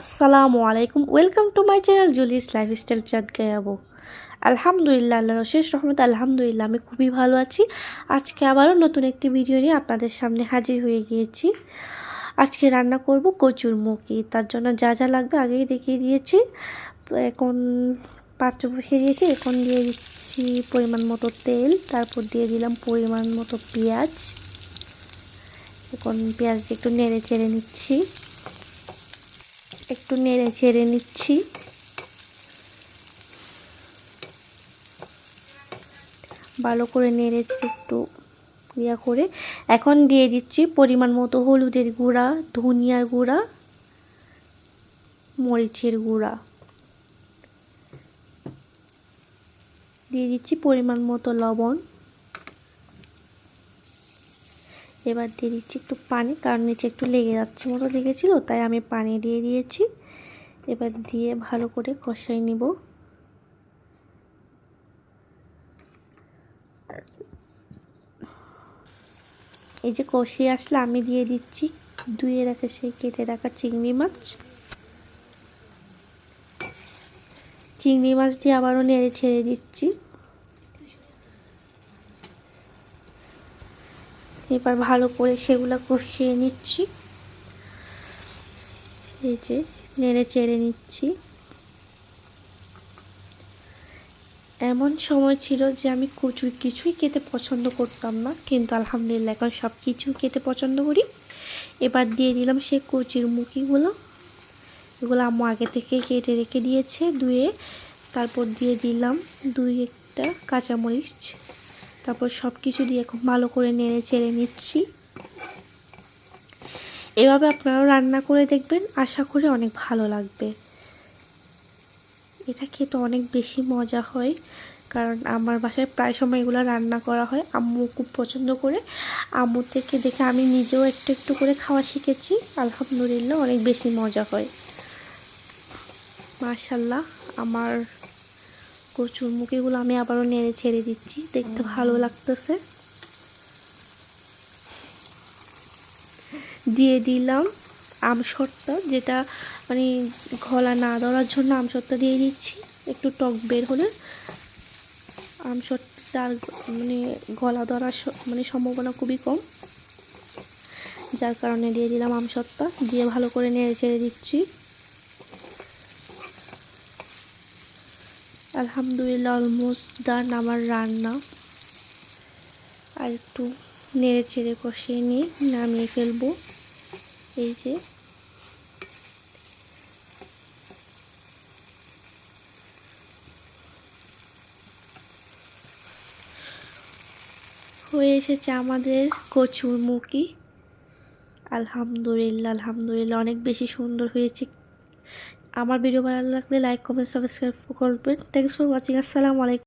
আসসালামু আলাইকুম। Welcome to my channel Julie's lifestyle চাঁদ গায়াবো আলহামদুলিল্লাহ আল্লাহ শেষ রহমত, আলহামদুলিল্লাহ, আমি খুবই ভালো আছি। আজকে আবারও নতুন একটি ভিডিও নিয়ে আপনাদের সামনে হাজির হয়ে গিয়েছি। আজকে রান্না করব কচুর মুখি। তার জন্য যা যা লাগবে আগেই দেখিয়ে দিয়েছি। এখন পাত্র বসিয়ে দিয়েছি। এখন দিয়ে দিচ্ছি পরিমাণ মতো তেল। তারপর দিয়ে দিলাম পরিমাণ মতো পেঁয়াজ। এখন পেঁয়াজ একটু নেড়ে চেড়ে নিচ্ছি। একটু নেড়ে চেড়ে নিচ্ছি। ভালো করে নেড়েছি একটু ইয়া করে। এখন দিয়ে দিচ্ছি পরিমাণ মতো হলুদের গুঁড়া, ধনিয়ার গুঁড়া, মরিচের গুঁড়া। দিয়ে দিচ্ছি পরিমাণ মতো লবণ। এবার দিয়ে দিচ্ছি একটু পানি, কারণ নিচে একটু লেগে যাচ্ছে মতো লেগেছিল, তাই আমি পানি দিয়ে দিয়েছি। এবার দিয়ে ভালো করে কষাই নিব। এই যে কষিয়ে আসলে আমি দিয়ে দিচ্ছি ধুয়ে রাখা সেই কেটে রাখা চিংড়ি মাছ। চিংড়ি মাছ দিয়ে আবারও নেড়ে ছেড়ে দিচ্ছি। এবার ভালো করে সেগুলো কষিয়ে নিচ্ছি। এই যে নেড়ে চেড়ে নিচ্ছি। এমন সময় ছিল যে আমি কচুর কিছুই খেতে পছন্দ করতাম না, কিন্তু আলহামদুলিল্লাহ এখন সব কিছু খেতে পছন্দ করি। এবার দিয়ে দিলাম সে কচির মুখিগুলো। এগুলো আম্মু আগে থেকে কেটে রেখে দিয়েছে ধুয়ে। তারপর দিয়ে দিলাম দুই একটা কাঁচামরিচ। তারপর সব কিছু দিয়ে খুব ভালো করে নেড়ে চেড়ে নিচ্ছি। এভাবে আপনারাও রান্না করে দেখবেন, আশা করি অনেক ভালো লাগবে। এটা খেতে অনেক বেশি মজা হয়, কারণ আমার বাসায় প্রায় সময় এগুলো রান্না করা হয়। আম্মু খুব পছন্দ করে। আম্মু থেকে দেখে আমি নিজেও একটু একটু করে খাওয়া শিখেছি। আলহামদুলিল্লাহ অনেক বেশি মজা হয়। মার্শাল্লাহ আমার কচুর মুখিগুলো আমি আবারও নেড়ে ছেড়ে দিচ্ছি। দেখতে ভালো লাগতেছে। দিয়ে দিলাম আমসরটা যেটা মানে গলা না ধরার জন্য আমসরটা দিয়ে দিচ্ছি। একটু টক বের হলে আমসরটার মানে গলা ধরার মানে সম্ভাবনা খুবই কম। যার কারণে দিয়ে দিলাম আমসরটা দিয়ে ভালো করে নেড়ে ছেড়ে দিচ্ছি। আলহামদুলিল্লাহ অলমোস্ট ডান আমার রান্না। আর একটু নেড়ে চেড়ে কষিয়ে নিয়ে নামিয়ে ফেলব। এই যে। হয়ে এসেছে আমাদের কচুর মুখি। আলহামদুলিল্লাহ আলহামদুলিল্লাহ, অনেক বেশি সুন্দর হয়েছে। আমার ভিডিও ভালো লাগলে লাইক কমেন্ট সাবস্ক্রাইব করবেন। থ্যাংকস ফর ওয়াচিং আসসালামু আলাইকুম